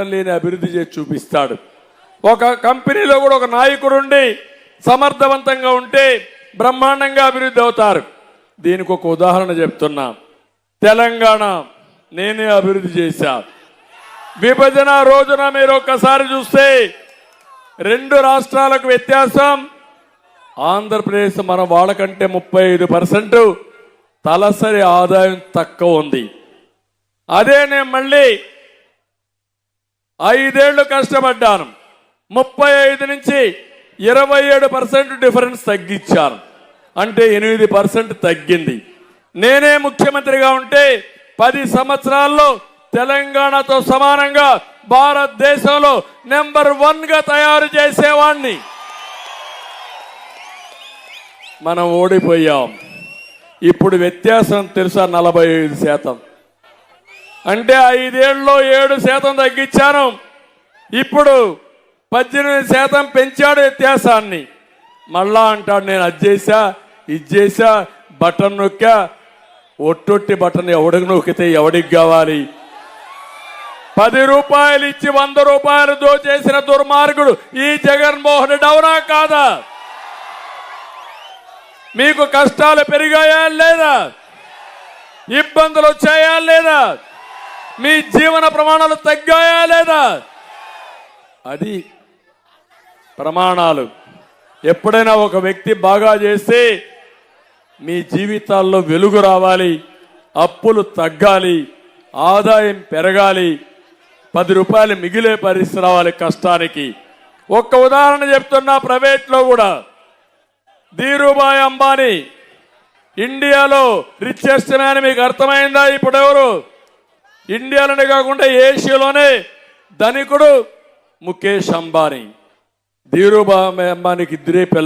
లేని అభివృద్ధి చేసి చూపిస్తాడు. ఒక కంపెనీలో కూడా ఒక నాయకుడు ఉండి సమర్థవంతంగా ఉంటే బ్రహ్మాండంగా అభివృద్ధి అవుతారు. దీనికి ఒక ఉదాహరణ చెప్తున్నా. తెలంగాణ నేనే అభివృద్ధి చేశా. విభజన రోజున మీరు ఒక్కసారి చూస్తే రెండు రాష్ట్రాలకు వ్యత్యాసం. ఆంధ్రప్రదేశ్ మన వాళ్ళకంటే ముప్పై ఐదు పర్సెంట్ తలసరి ఆదాయం తక్కువ ఉంది. అదే నేను మళ్ళీ ఐదేళ్ళు కష్టపడ్డాను. ముప్పై ఐదు నుంచి ఇరవై ఏడు పర్సెంట్ డిఫరెన్స్ తగ్గించాను. అంటే ఎనిమిది పర్సెంట్ తగ్గింది. నేనే ముఖ్యమంత్రిగా ఉంటే పది సంవత్సరాల్లో తెలంగాణతో సమానంగా భారతదేశంలో నెంబర్ వన్గా తయారు చేసేవాణ్ణి. మనం ఓడిపోయాం. ఇప్పుడు వ్యత్యాసం తెలుసా నలభై ఐదు శాతం? అంటే ఐదేళ్ళలో ఏడు శాతం తగ్గించాను. ఇప్పుడు పద్దెనిమిది శాతం పెంచాడు వ్యత్యాసాన్ని. మళ్ళా అంటాడు నేను అది చేశా ఇది చేశా బటన్ నొక్కా ఒట్టొట్టి బటన్ ఎవడికి నొక్కితే ఎవడికి కావాలి? పది రూపాయలు ఇచ్చి వంద రూపాయలు దోచేసిన దుర్మార్గుడు ఈ జగన్మోహన్ రెడ్డి అవునా కాదా? మీకు కష్టాలు పెరిగాయా లేదా? ఇబ్బందులు వచ్చాయా లేదా మీ జీవన ప్రమాణాలు తగ్గాయా లేదా? అది ప్రమాణాలు. ఎప్పుడైనా ఒక వ్యక్తి బాగా చేస్తే మీ జీవితాల్లో వెలుగు రావాలి అప్పులు తగ్గాలి ఆదాయం పెరగాలి పది రూపాయలు మిగిలే పరిస్థితి రావాలి కష్టానికి. ఒక్క ఉదాహరణ చెప్తున్నా ప్రైవేట్లో కూడా. ధీరుభాయ్ అంబానీ ఇండియాలో రిచెస్ట్ మ్యాన్ మీకు అర్థమైందా? ఇప్పుడు ఎవరు ఇండియాలోనే కాకుండా ఏషియాలోనే ధనికుడు ముఖేష్ అంబానీ. ధీరుభాయ్ అంబానీకి ఇద్దరే పిల్ల